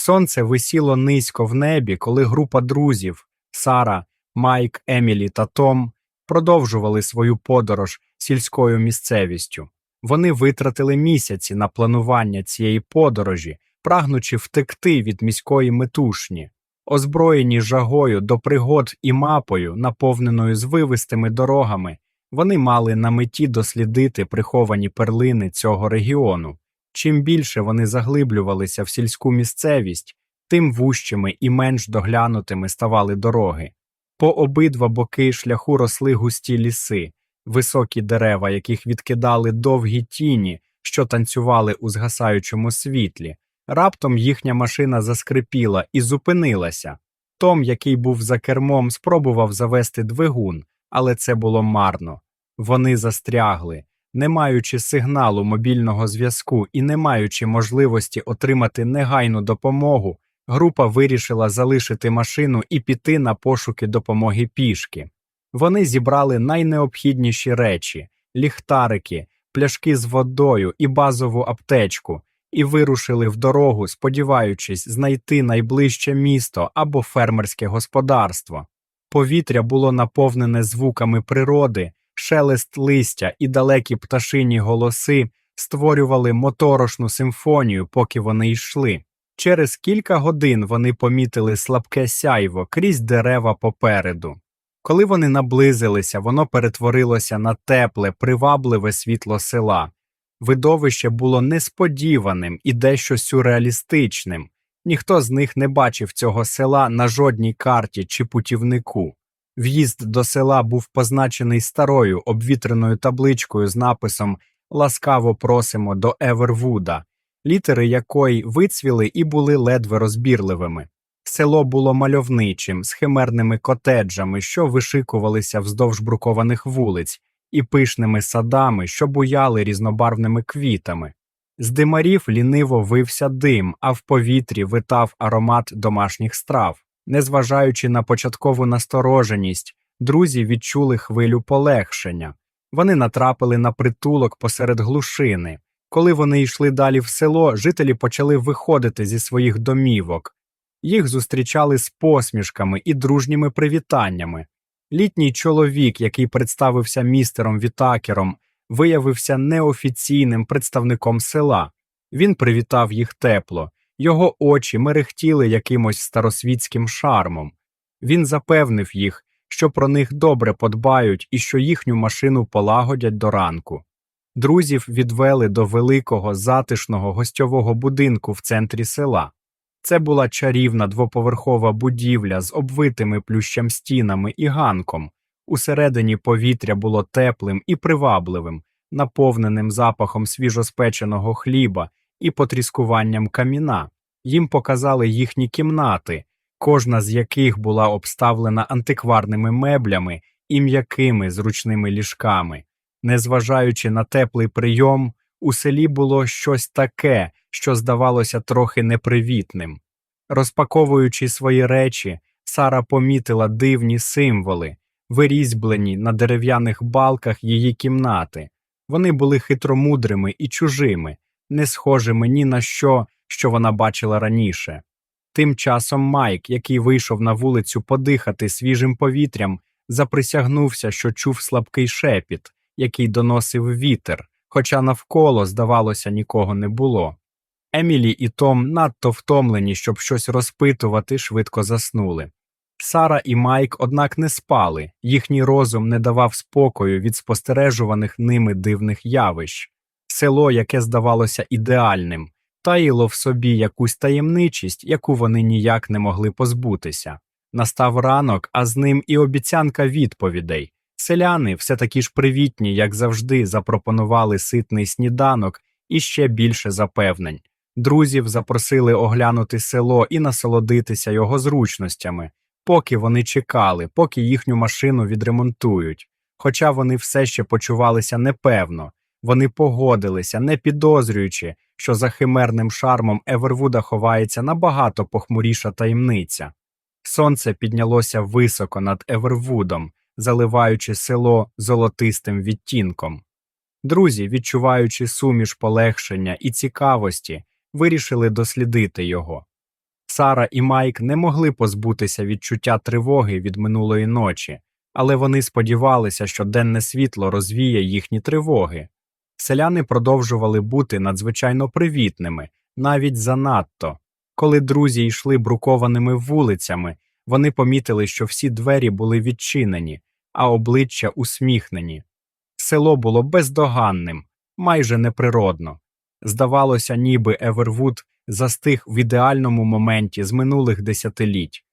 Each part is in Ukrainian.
Сонце висіло низько в небі, коли група друзів Сара, Майк, Емілі та Том продовжували свою подорож сільською місцевістю. Вони витратили місяці на планування цієї подорожі, прагнучи втекти від міської метушні. Озброєні жагою до пригод і мапою, наповненою звивистими дорогами, вони мали на меті дослідити приховані перлини цього регіону. Чим більше вони заглиблювалися в сільську місцевість, тим вущими і менш доглянутими ставали дороги. По обидва боки шляху росли густі ліси, високі дерева, яких відкидали довгі тіні, що танцювали у згасаючому світлі. Раптом їхня машина заскрипіла і зупинилася. Том, який був за кермом, спробував завести двигун, але це було марно. Вони застрягли, не маючи сигналу мобільного зв'язку і не маючи можливості отримати негайну допомогу, група вирішила залишити машину і піти на пошуки допомоги пішки. Вони зібрали найнеобхідніші речі ліхтарики, пляшки з водою і базову аптечку, і вирушили в дорогу, сподіваючись знайти найближче місто або фермерське господарство. Повітря було наповнене звуками природи, шелест листя і далекі пташині голоси створювали моторошну симфонію, поки вони йшли. Через кілька годин вони помітили слабке сяйво крізь дерева попереду. Коли вони наблизилися, воно перетворилося на тепле, привабливе світло села. Видовище було несподіваним і дещо сюрреалістичним. Ніхто з них не бачив цього села на жодній карті чи путівнику. В'їзд до села був позначений старою обвітреною табличкою з написом Ласкаво просимо до Евервуда, літери якої вицвіли і були ледве розбірливими. Село було мальовничим, з химерними котеджами, що вишикувалися вздовж брукованих вулиць, і пишними садами, що буяли різнобарвними квітами. З димарів ліниво вився дим, а в повітрі витав аромат домашніх страв. Незважаючи на початкову настороженість, друзі відчули хвилю полегшення. Вони натрапили на притулок посеред глушини. Коли вони йшли далі в село, жителі почали виходити зі своїх домівок. Їх зустрічали з посмішками і дружніми привітаннями. Літній чоловік, який представився містером Вітакером, виявився неофіційним представником села. Він привітав їх тепло, його очі мерехтіли якимось старосвітським шармом. Він запевнив їх, що про них добре подбають і що їхню машину полагодять до ранку. Друзів відвели до великого затишного гостьового будинку в центрі села. Це була чарівна двоповерхова будівля з обвитими плющем стінами і ганком. Усередині повітря було теплим і привабливим, наповненим запахом свіжоспеченого хліба і потріскуванням каміна. Їм показали їхні кімнати, кожна з яких була обставлена антикварними меблями і м'якими зручними ліжками. Незважаючи на теплий прийом, у селі було щось таке, що здавалося трохи непривітним. Розпаковуючи свої речі, Сара помітила дивні символи, вирізьблені на дерев'яних балках її кімнати. Вони були хитромудрими і чужими, не схожими ні на що, що вона бачила раніше. Тим часом Майк, який вийшов на вулицю подихати свіжим повітрям, заприсягнувся, що чув слабкий шепіт, який доносив вітер, хоча навколо, здавалося, нікого не було. Емілі і Том, надто втомлені, щоб щось розпитувати, швидко заснули. Сара і Майк, однак, не спали, їхній розум не давав спокою від спостережуваних ними дивних явищ. Село, яке здавалося ідеальним, таїло в собі якусь таємничість, яку вони ніяк не могли позбутися. Настав ранок, а з ним і обіцянка відповідей. Селяни, все такі ж привітні, як завжди, запропонували ситний сніданок і ще більше запевнень. Друзів запросили оглянути село і насолодитися його зручностями, поки вони чекали, поки їхню машину відремонтують. Хоча вони все ще почувалися непевно, вони погодилися, не підозрюючи, що за химерним шармом Евервуда ховається набагато похмуріша таємниця. Сонце піднялося високо над Евервудом, заливаючи село золотистим відтінком. Друзі, відчуваючи суміш полегшення і цікавості, вирішили дослідити його. Сара і Майк не могли позбутися відчуття тривоги від минулої ночі, але вони сподівалися, що денне світло розвіє їхні тривоги. Селяни продовжували бути надзвичайно привітними, навіть занадто. Коли друзі йшли брукованими вулицями, вони помітили, що всі двері були відчинені, а обличчя усміхнені. Село було бездоганним, майже неприродно. Здавалося, ніби Евервуд застиг в ідеальному моменті з минулих десятиліть.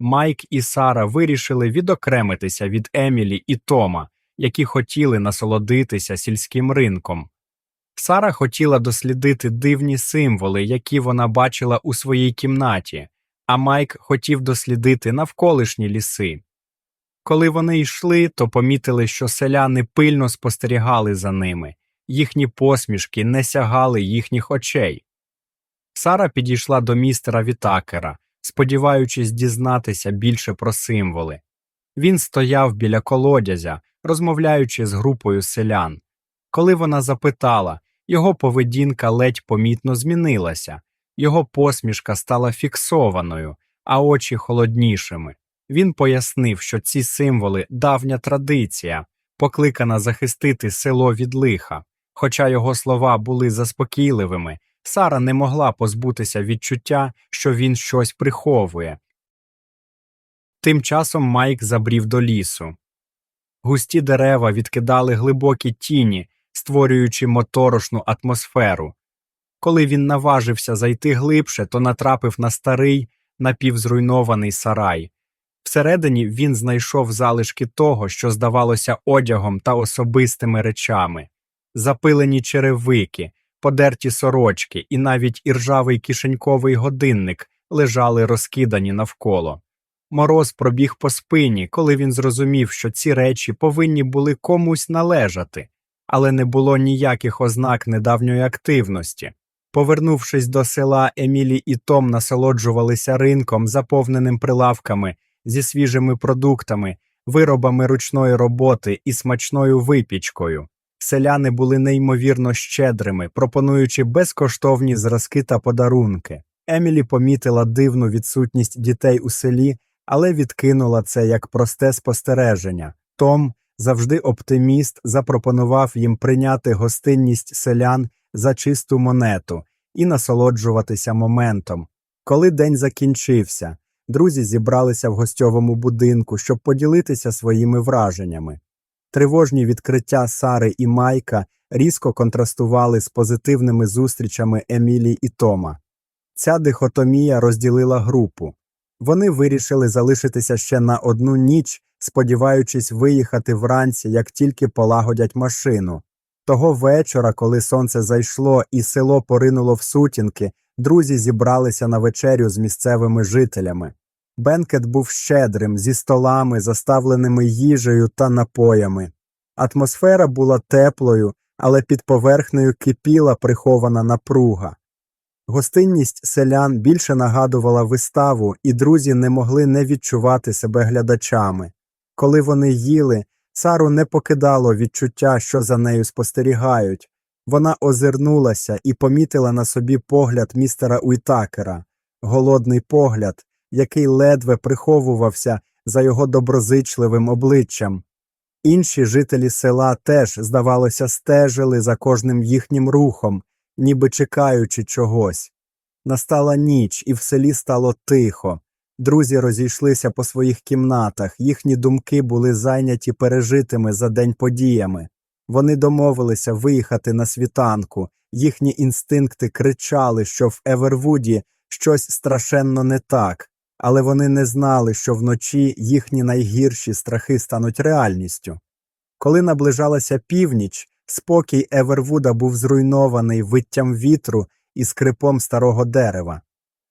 Майк і Сара вирішили відокремитися від Емілі і Тома, які хотіли насолодитися сільським ринком. Сара хотіла дослідити дивні символи, які вона бачила у своїй кімнаті, а Майк хотів дослідити навколишні ліси. Коли вони йшли, то помітили, що селяни пильно спостерігали за ними, їхні посмішки не сягали їхніх очей. Сара підійшла до містера Вітакера, сподіваючись дізнатися більше про символи. Він стояв біля колодязя, розмовляючи з групою селян. Коли вона запитала, його поведінка ледь помітно змінилася, його посмішка стала фіксованою, а очі холоднішими. Він пояснив, що ці символи давня традиція, покликана захистити село від лиха. Хоча його слова були заспокійливими, Сара не могла позбутися відчуття, що він щось приховує. Тим часом Майк забрів до лісу. Густі дерева відкидали глибокі тіні, створюючи моторошну атмосферу. Коли він наважився зайти глибше, то натрапив на старий, напівзруйнований сарай. Всередині він знайшов залишки того, що здавалося одягом та особистими речами, запилені черевики, подерті сорочки і навіть іржавий кишеньковий годинник лежали розкидані навколо. Мороз пробіг по спині, коли він зрозумів, що ці речі повинні були комусь належати, але не було ніяких ознак недавньої активності. Повернувшись до села, Емілі і Том насолоджувалися ринком, заповненим прилавками зі свіжими продуктами, виробами ручної роботи і смачною випічкою. Селяни були неймовірно щедрими, пропонуючи безкоштовні зразки та подарунки. Емілі помітила дивну відсутність дітей у селі, але відкинула це як просте спостереження. Том, завжди оптиміст, запропонував їм прийняти гостинність селян за чисту монету і насолоджуватися моментом. Коли день закінчився, друзі зібралися в гостьовому будинку, щоб поділитися своїми враженнями. Тривожні відкриття Сари і Майка різко контрастували з позитивними зустрічами Емілі і Тома. Ця дихотомія розділила групу. Вони вирішили залишитися ще на одну ніч, сподіваючись виїхати вранці, як тільки полагодять машину. Того вечора, коли сонце зайшло і село поринуло в сутінки, друзі зібралися на вечерю з місцевими жителями. Бенкет був щедрим, зі столами, заставленими їжею та напоями. Атмосфера була теплою, але під поверхнею кипіла прихована напруга. Гостинність селян більше нагадувала виставу, і друзі не могли не відчувати себе глядачами. Коли вони їли, Сару не покидало відчуття, що за нею спостерігають. Вона озирнулася і помітила на собі погляд містера Уйтакера, голодний погляд, який ледве приховувався за його доброзичливим обличчям. Інші жителі села теж, здавалося, стежили за кожним їхнім рухом, ніби чекаючи чогось. Настала ніч, і в селі стало тихо. Друзі розійшлися по своїх кімнатах, їхні думки були зайняті пережитими за день подіями. Вони домовилися виїхати на світанку, їхні інстинкти кричали, що в Евервуді щось страшенно не так, але вони не знали, що вночі їхні найгірші страхи стануть реальністю. Коли наближалася північ, спокій Евервуда був зруйнований виттям вітру і скрипом старого дерева.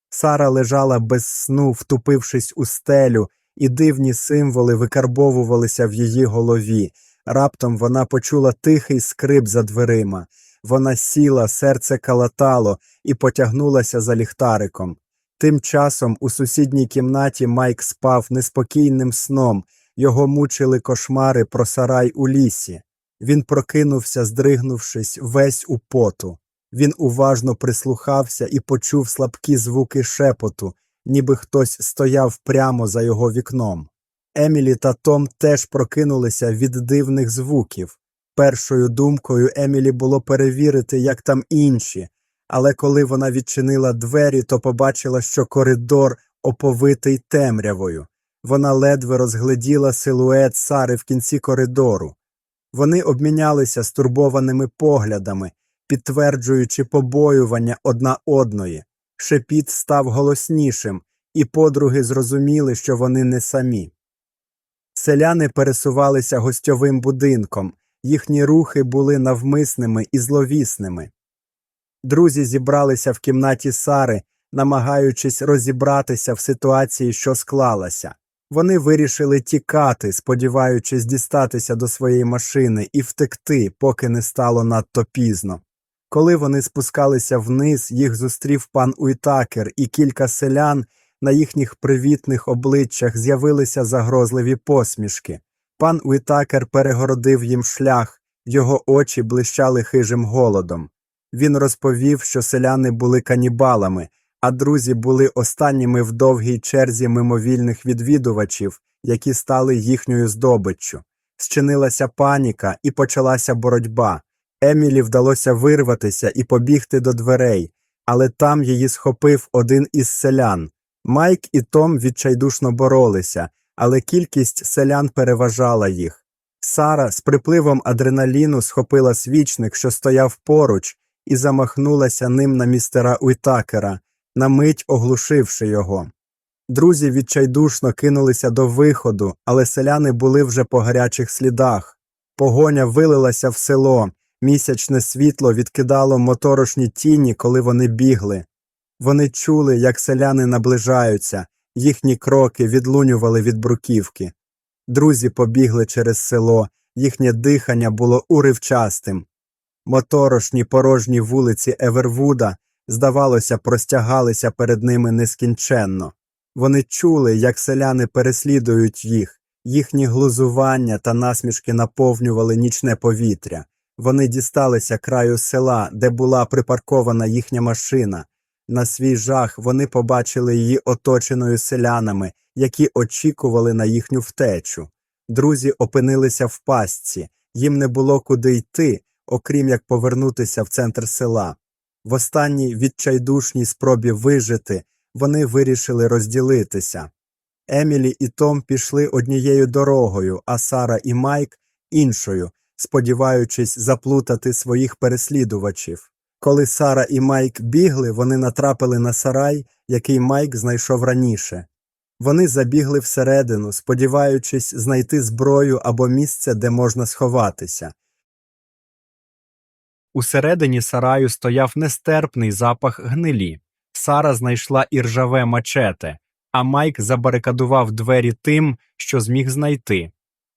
Сара лежала без сну, втупившись у стелю, і дивні символи викарбовувалися в її голові. Раптом вона почула тихий скрип за дверима. Вона сіла, серце калатало і потягнулася за ліхтариком. Тим часом у сусідній кімнаті Майк спав неспокійним сном, його мучили кошмари про сарай у лісі. Він прокинувся, здригнувшись, весь у поту. Він уважно прислухався і почув слабкі звуки шепоту, ніби хтось стояв прямо за його вікном. Емілі та Том теж прокинулися від дивних звуків. Першою думкою Емілі було перевірити, як там інші, але коли вона відчинила двері, то побачила, що коридор оповитий темрявою. Вона ледве розгледіла силует Сари в кінці коридору. Вони обмінялися стурбованими поглядами, підтверджуючи побоювання одна одної. Шепіт став голоснішим, і подруги зрозуміли, що вони не самі. Селяни пересувалися гостьовим будинком, їхні рухи були навмисними і зловісними. Друзі зібралися в кімнаті Сари, намагаючись розібратися в ситуації, що склалася. Вони вирішили тікати, сподіваючись дістатися до своєї машини і втекти, поки не стало надто пізно. Коли вони спускалися вниз, їх зустрів пан Уйтакер і кілька селян, на їхніх привітних обличчях з'явилися загрозливі посмішки. Пан Уітакер перегородив їм шлях, його очі блищали хижим голодом. Він розповів, що селяни були канібалами, а друзі були останніми в довгій черзі мимовільних відвідувачів, які стали їхньою здобиччю. Зчинилася паніка і почалася боротьба. Емілі вдалося вирватися і побігти до дверей, але там її схопив один із селян. Майк і Том відчайдушно боролися, але кількість селян переважала їх. Сара з припливом адреналіну схопила свічник, що стояв поруч, і замахнулася ним на містера Уйтакера, на мить оглушивши його. Друзі відчайдушно кинулися до виходу, але селяни були вже по гарячих слідах. Погоня вилилася в село, місячне світло відкидало моторошні тіні, коли вони бігли. Вони чули, як селяни наближаються, їхні кроки відлунювали від бруківки. Друзі побігли через село, їхнє дихання було уривчастим. Моторошні порожні вулиці Евервуда, здавалося, простягалися перед ними нескінченно. Вони чули, як селяни переслідують їх, їхні глузування та насмішки наповнювали нічне повітря. Вони дісталися краю села, де була припаркована їхня машина. На свій жах вони побачили її оточеною селянами, які очікували на їхню втечу. Друзі опинилися в пастці, їм не було куди йти, окрім як повернутися в центр села. В останній відчайдушній спробі вижити вони вирішили розділитися. Емілі і Том пішли однією дорогою, а Сара і Майк іншою, сподіваючись заплутати своїх переслідувачів. Коли Сара і Майк бігли, вони натрапили на сарай, який Майк знайшов раніше. Вони забігли всередину, сподіваючись знайти зброю або місце, де можна сховатися. Усередині сараю стояв нестерпний запах гнилі. Сара знайшла іржаве мачете, а Майк забарикадував двері тим, що зміг знайти.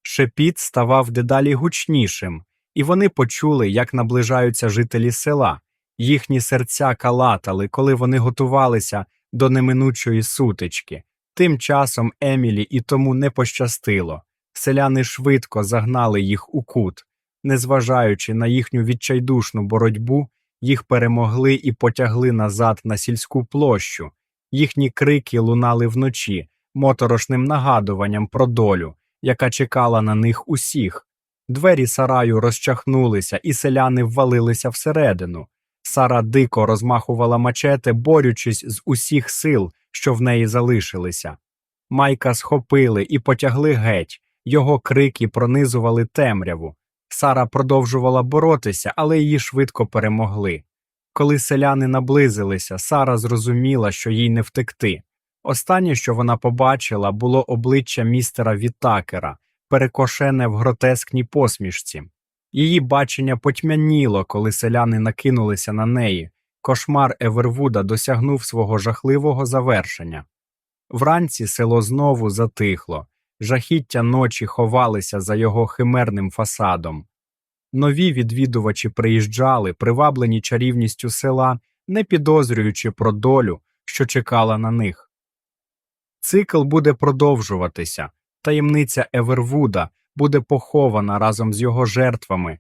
Шепіт ставав дедалі гучнішим, і вони почули, як наближаються жителі села. Їхні серця калатали, коли вони готувалися до неминучої сутички. Тим часом Емілі і тому не пощастило. Селяни швидко загнали їх у кут. Незважаючи на їхню відчайдушну боротьбу, їх перемогли і потягли назад на сільську площу. Їхні крики лунали вночі, моторошним нагадуванням про долю, яка чекала на них усіх. Двері сараю розчахнулися, і селяни ввалилися всередину. Сара дико розмахувала мачете, борючись з усіх сил, що в неї залишилися. Майка схопили і потягли геть, його крики пронизували темряву. Сара продовжувала боротися, але її швидко перемогли. Коли селяни наблизилися, Сара зрозуміла, що їй не втекти. Останнє, що вона побачила, було обличчя містера Вітакера, перекошене в гротескній посмішці. Її бачення потьмяніло, коли селяни накинулися на неї. Кошмар Евервуда досягнув свого жахливого завершення. Вранці село знову затихло, жахіття ночі ховалися за його химерним фасадом. Нові відвідувачі приїжджали, приваблені чарівністю села, не підозрюючи про долю, що чекала на них. Цикл буде продовжуватися, таємниця Евервуда буде похована разом з його жертвами,